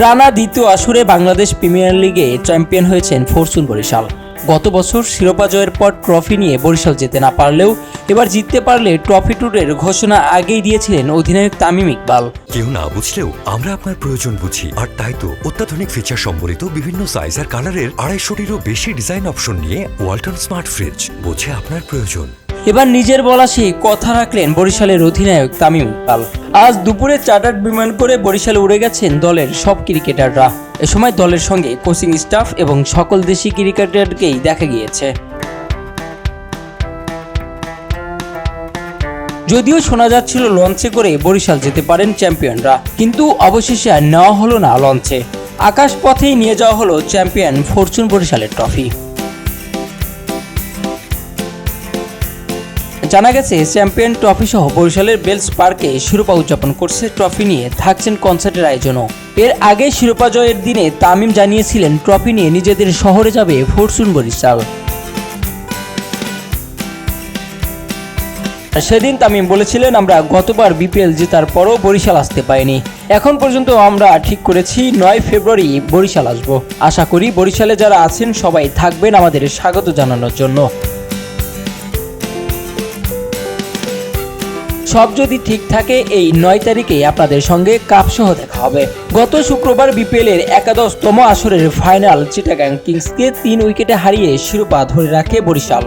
টানা দ্বিতীয় আসরে বাংলাদেশ প্রিমিয়ার লিগে চ্যাম্পিয়ন হয়েছেন ফরচুন বরিশাল। গত বছর শিরোপা জয়ের পর ট্রফি নিয়ে বরিশাল যেতে না পারলেও এবার জিততে পারলে ট্রফি ট্যুরের ঘোষণা আগেই দিয়েছিলেন অধিনায়ক তামিম ইকবাল। কেউ না বুঝলেও আমরা আপনার প্রয়োজন বুঝি। আর তাই তো অত্যাধুনিক ফিচার সম্বলিত বিভিন্ন সাইজ আর কালারের আড়াইশোটিরও বেশি ডিজাইন অপশন নিয়ে ওয়ালটন স্মার্ট ফ্রিজ বোঝে আপনার প্রয়োজন। এবার নিজের বলা সেই কথা রাখলেন বরিশালের অধিনায়ক তামিম ইকবাল। আজ দুপুরে চার্টার্ড বিমান করে বরিশালে উড়ে গেছেন দলের সব ক্রিকেটাররা। এ সময় দলের সঙ্গে কোচিং স্টাফ এবং সকল দেশি ক্রিকেটারকেই দেখা গিয়েছে। যদিও শোনা যাচ্ছিল লঞ্চে করে বরিশাল যেতে পারেন চ্যাম্পিয়নরা, কিন্তু অবশেষে আর নেওয়া হলো না লঞ্চে। আকাশ পথেই নিয়ে যাওয়া হলো চ্যাম্পিয়ন ফরচুন বরিশালের ট্রফি। জানা গেছে, চ্যাম্পিয়ন ট্রফি সহ বরিশালের বেলস পার্কে শিরোপা উদযাপন করছে ট্রফি নিয়ে, থাকছেন কনসার্টের আয়োজনও। এর আগে শিরোপা জয়ের দিনে তামিম জানিয়েছিলেন, ট্রফি নিয়ে নিজেদের শহরে যাবে ফরচুন বরিশাল। সেদিন তামিম বলেছিলেন, আমরা গতবার বিপিএল জেতার পরও বরিশাল আসতে পাইনি এখন পর্যন্ত আমরা ঠিক করেছি, নয় ফেব্রুয়ারি বরিশাল আসব। আশা করি বরিশালে যারা আছেন, সবাই থাকবেন আমাদের স্বাগত জানানোর জন্য। সব যদি ঠিক থাকে, এই নয় তারিখে আপনাদের সঙ্গে কাপসহ দেখা হবে। গত শুক্রবার বিপিএল এর একাদশতম আসরের ফাইনাল চিটাগাং কিংসকে তিন উইকেটে হারিয়ে শিরোপা ধরে রাখে বরিশাল।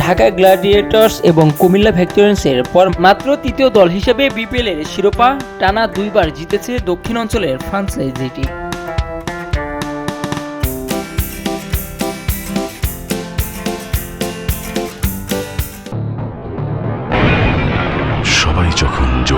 ঢাকা গ্ল্যাডিয়েটর্স এবং কুমিল্লা ভেক্টোরিয়ান্সের পর মাত্র তৃতীয় দল হিসেবে বিপিএল এর শিরোপা টানা দুইবার জিতেছে দক্ষিণ অঞ্চলের ফ্রান্সাইজিটি